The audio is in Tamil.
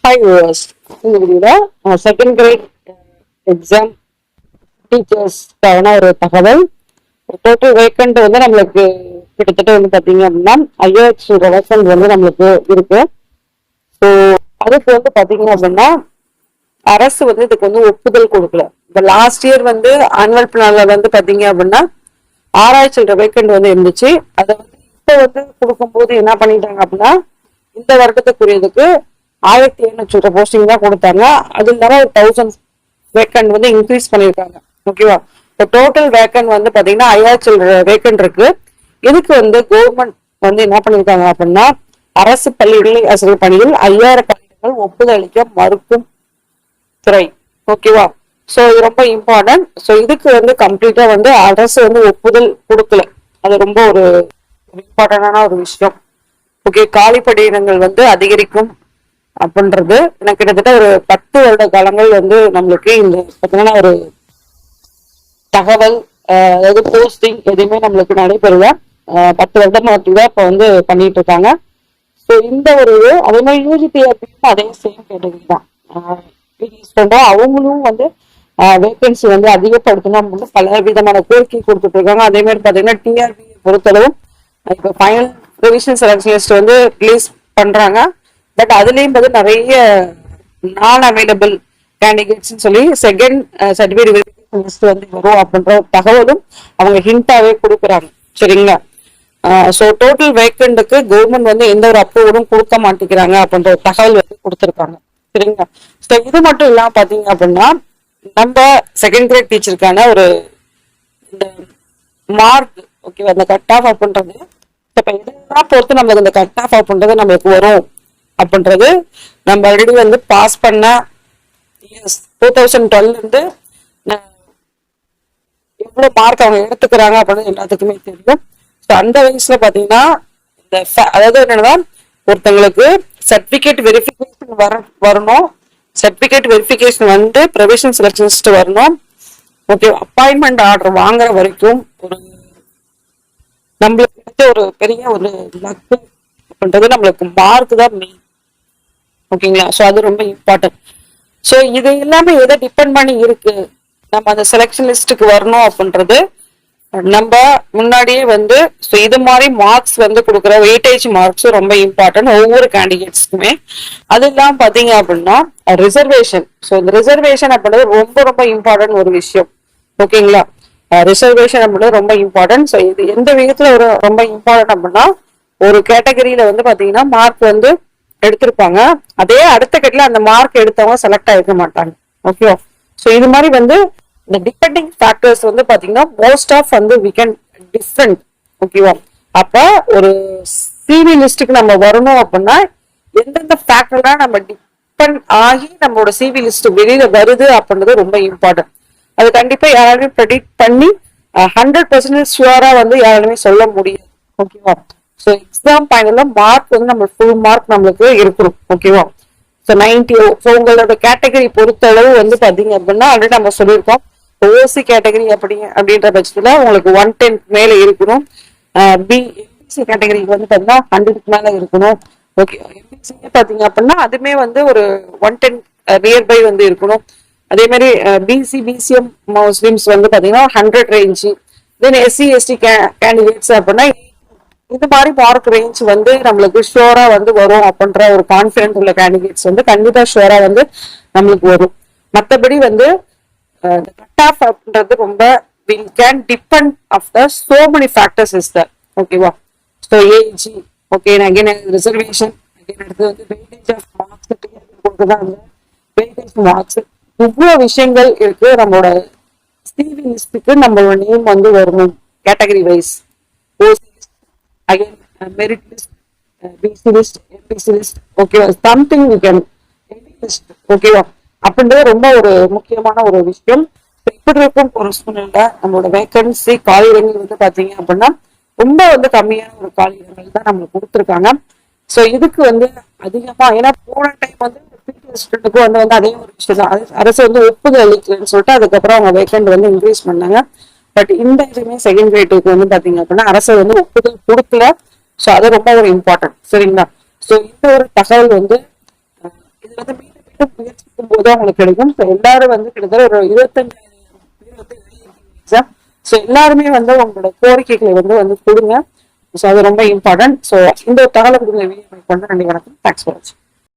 Five years second grade exam டீச்சர்ஸ்க்கான ஒரு தகவல். டோட்டல் வேக்கண்ட் வந்து நம்மளுக்கு கிட்டத்தட்ட வந்து பார்த்தீங்க அப்படின்னா ஐயாயிரத்தி வேக்கண்ட் வந்து நம்மளுக்கு இருக்கு. ஸோ அதுக்கு வந்து பார்த்தீங்க அப்படின்னா அரசு வந்து இதுக்கு வந்து ஒப்புதல் கொடுக்கல. இந்த லாஸ்ட் இயர் வந்து ஆனுவல் பிளான்ல வந்து பார்த்தீங்க அப்படின்னா ஆராய்ச்சி வேக்கண்ட் வந்து இருந்துச்சு. அதை வந்து இப்போ வந்து கொடுக்கும்போது என்ன பண்ணிட்டாங்க அப்படின்னா இந்த வருடத்துக்குரியதுக்கு ஆயிரத்தி எழுநூற்றி போஸ்டிங் தான் கொடுத்தாங்க. அது இல்லாமல் ஒரு தௌசண்ட் வேக்கன் வந்து இன்க்ரீஸ் பண்ணியிருக்காங்க. ஓகேவா இப்போ டோட்டல் வேக்கன் வந்து பார்த்தீங்கன்னா ஐயாயிரத்தி வேக்கன்ட் இருக்கு. இதுக்கு வந்து கவர்மெண்ட் வந்து என்ன பண்ணியிருக்காங்க அப்படின்னா அரசு பள்ளிகளில் ஆசிரியர் பணியில் ஐயாயிரம் பள்ளிகள் ஒப்புதல் அளிக்க மறுக்கும் துறை ஓகேவா ஸோ இது ரொம்ப இம்பார்ட்டன்ட் ஸோ இதுக்கு வந்து கம்ப்ளீட்டா வந்து அரசு வந்து ஒப்புதல் கொடுக்கல. அது ரொம்ப ஒரு இம்பார்ட்டன்டான ஒரு விஷயம். ஓகே காலிப்படையினங்கள் வந்து அதிகரிக்கும். அப்படின்றது எனக்கு கிட்டத்தட்ட ஒரு பத்து வருட காலங்கள் வந்து நம்மளுக்கு இந்த பார்த்தீங்கன்னா ஒரு தகவல் அதாவது போஸ்டிங் எதுவுமே நம்மளுக்கு நடைபெறல. பத்து வருடம் தான் இப்போ வந்து பண்ணிட்டு இருக்காங்க. ஸோ இந்த ஒரு இது அதே மாதிரி யூஜிபிஆர்பியும் அதே சேம் கேட்டகரி தான். சொல்றோம் அவங்களும் வந்து வேகன்சி வந்து அதிகப்படுத்தணும் அப்படின்னு பல விதமான கோரிக்கை கொடுத்துட்டு இருக்காங்க. அதே மாதிரி பார்த்தீங்கன்னா டிஆர்பி பொறுத்தளவும் இப்போ ஃபைனல் ரிவிஷன் செலக்ஷன் லிஸ்ட் வந்து ரிலீஸ் பண்றாங்க. பட் அதுலயும் வந்து நிறைய நான் அவைலபிள் கேண்டிடேட்ஸ் சொல்லி செகண்ட் சர்டிஃபிகேட் லிஸ்ட் வந்து வரும் அப்படின்ற தகவலும் அவங்க ஹிண்டாவே கொடுக்குறாங்க. சரிங்களா? ஸோ டோட்டல் வேக்கண்ட்டுக்கு கவர்மெண்ட் வந்து எந்த ஒரு அப்ரூவலும் கொடுக்க மாட்டேங்கிறாங்க அப்படின்ற ஒரு தகவல் வந்து கொடுத்துருக்காங்க. சரிங்களா? ஸோ இது மட்டும் இல்லாம பாத்தீங்க அப்படின்னா நம்ம செகண்ட் கிரேட் டீச்சருக்கான ஒரு இந்த மார்க் ஓகேவா அந்த கட் ஆஃப் அப்படின்றது இப்போ இதெல்லாம் பொறுத்து நம்மளுக்கு இந்த கட் ஆஃப் அப்படின்றது நம்மளுக்கு வரும். அப்படின்றது நம்ம ஆல்ரெடி வந்து பாஸ் பண்ண இயர்ஸ் டூ தௌசண்ட் டுவெல் எவ்வளோ எவ்வளவு மார்க் அவங்க எடுத்துக்கிறாங்க அப்படின்னு எல்லாத்துக்குமே தெரியும். ஸோ அந்த வயசுல பாத்தீங்கன்னா இந்த அதாவது என்னன்னா ஒருத்தங்களுக்கு சர்டிபிகேட் வெரிஃபிகேஷன் வர வரணும். சர்டிபிகேட் வெரிஃபிகேஷன் வந்து ப்ரொவிஷன் செலக்ஷனிஸ்ட் வரணும். ஓகே அப்பாயின்மெண்ட் ஆர்டர் வாங்குற வரைக்கும் ஒரு நம்மளுக்கு ஒரு பெரிய ஒரு லக்கு அப்படின்றது நம்மளுக்கு மார்க் தான் மெயின் ஓகேங்களா? ஸோ அது ரொம்ப இம்பார்ட்டன்ட் ஸோ இது எல்லாமே எதை டிபெண்ட் பண்ணி இருக்கு? நம்ம அந்த செலெக்ஷன் லிஸ்ட்டுக்கு வரணும் அப்படின்றது நம்ம முன்னாடியே வந்து ஸோ இது மாதிரி மார்க்ஸ் வந்து கொடுக்குற வெயிட்டேஜ் மார்க்ஸ் ரொம்ப இம்பார்ட்டன்ட் ஒவ்வொரு கேண்டிடேட்ஸ்க்குமே அது இல்லாமல் பார்த்தீங்க அப்படின்னா ரிசர்வேஷன் ஸோ இந்த ரிசர்வேஷன் அப்படின்றது ரொம்ப ரொம்ப இம்பார்ட்டன்ட் ஒரு விஷயம். ஓகேங்களா? ரிசர்வேஷன் அப்படின்றது ரொம்ப இம்பார்ட்டன்ட் ஸோ இது எந்த விதத்தில் ஒரு ரொம்ப இம்பார்ட்டன்ட் அப்படின்னா ஒரு கேட்டகரியில வந்து பார்த்தீங்கன்னா மார்க் வந்து எடுத்திருப்பாங்க. அதே அடுத்த கட்டில அந்த மார்க் எடுத்தவங்க செலக்ட் ஆயிருக்க மாட்டாங்க. ஓகேவா ஸோ இது மாதிரி வந்து இந்த டிபெண்டிங் ஃபேக்டர்ஸ் வந்து பாத்தீங்கன்னா மோஸ்ட் ஆஃப் வந்து வி கேன் டிஃப்ரெண்ட் ஓகேவா அப்ப ஒரு சிவி லிஸ்ட்டுக்கு நம்ம வரணும் அப்படின்னா எந்தெந்த ஃபேக்டர்லாம் நம்ம டிபெண்ட் ஆகி நம்மளோட சிவி லிஸ்ட் வெளியில வருது அப்படின்றது ரொம்ப இம்பார்ட்டன்ட் அது கண்டிப்பா யாராலுமே ப்ரெடிக்ட் பண்ணி ஹண்ட்ரட் பர்சன்டேஜ் ஷுவரா வந்து யாராலுமே சொல்ல முடியாது. ஓகேவா ஸோ எக்ஸாம் பாயிண்ட்ல மார்க் வந்து நம்ம ஃபுல் மார்க் நம்மளுக்கு இருக்கணும் ஓகேவா ஸோ நைன்டி ஸோ உங்களோட கேட்டகரி பொறுத்தளவு வந்து பார்த்தீங்க அப்படின்னா ஆல்ரெடி நம்ம சொல்லியிருக்கோம். ஓசி கேட்டகரி அப்படி அப்படின்ற பட்சத்தில் உங்களுக்கு ஒன் டென் மேலே இருக்கணும். பி எம்பிசி கேட்டகரிக்கு வந்து பார்த்தீங்கன்னா ஹண்ட்ரடுக்கு மேலே இருக்கணும். ஓகே எம்பிசி பார்த்தீங்க அப்படின்னா அதுமே வந்து ஒரு ஒன் டென் நியர்பை வந்து இருக்கணும். அதே மாதிரி பிசி பிசிஎம் முஸ்லிம்ஸ் வந்து பார்த்தீங்கன்னா hundred range then SC ST candidates அப்படின்னா இந்த மாதிரி மார்க் ரேஞ்ச் வந்து நம்மளுக்கு ஷுவரா வந்து வரும் அப்படின்ற ஒரு கான்பிடன்ட் உள்ள கேண்டிடேட்ஸ் வந்து கண்டிப்பா ஷுவரா வந்து நம்மளுக்கு வரும். மற்றபடி வந்து கட் ஆஃப் அப்படின்றது ரொம்ப we can depend of the so many factors is the ஓகேவா so age okay again reservation again அடுத்து வந்து வெயிட்டேஜ் ஆஃப் மார்க்ஸ் கொடுக்குதான் வெயிட்டேஜ் மார்க்ஸ் இவ்வளோ விஷயங்கள் இருக்கு. நம்மளோட சிவி லிஸ்ட்டுக்கு நம்மளோட நேம் வந்து வரணும் category wise OC again merit BC list, MPC list, okay, ஓகேவா சம்திங் can, any list, ஓகேவா அப்படின்றது ரொம்ப ஒரு முக்கியமான ஒரு விஷயம். இப்படி இருக்கும் ஒரு சூழ்நிலை நம்மளோட வேகன்சி காலியிடங்கள் வந்து பாத்தீங்க அப்படின்னா ரொம்ப வந்து கம்மியான ஒரு காலியிடங்கள் தான் நம்மளுக்கு கொடுத்துருக்காங்க. ஸோ இதுக்கு வந்து அதிகமா ஏன்னா போன டைம் வந்து ஸ்டூடெண்ட்டுக்கு வந்து வந்து அதே ஒரு விஷயம் தான் அரசு வந்து ஒப்புதல் அளிக்கலன்னு சொல்லிட்டு அதுக்கப்புறம் அவங்க வேக்கண்ட் வந்து இன்க்ரீஸ் பண்ணாங்க. பட் இந்த இதுவுமே செகண்ட் ரேட்டுக்கு வந்து பாத்தீங்க அப்படின்னா அரசு வந்து ஒப்புதல் கொடுக்கல. ஸோ அது ரொம்ப ஒரு இம்பார்ட்டன்ட் சரிங்களா? ஸோ இந்த ஒரு தகவல் வந்து இருபது முயற்சிக்கும் போது அவங்களுக்கு கிடைக்கும். ஸோ எல்லாரும் வந்து கிட்டத்தட்ட ஒரு இருபத்தஞ்சாயிரம் ஸோ எல்லாருமே வந்து உங்களோட கோரிக்கைகளை வந்து வந்து கொடுங்க. ஸோ அது ரொம்ப இம்பார்ட்டன்ட் ஸோ இந்த ஒரு தகவலை கொடுங்க வீடியோ பண்ணி நன்றி வணக்கம். தேங்க்ஸ் ஃபார் வாட்சிங்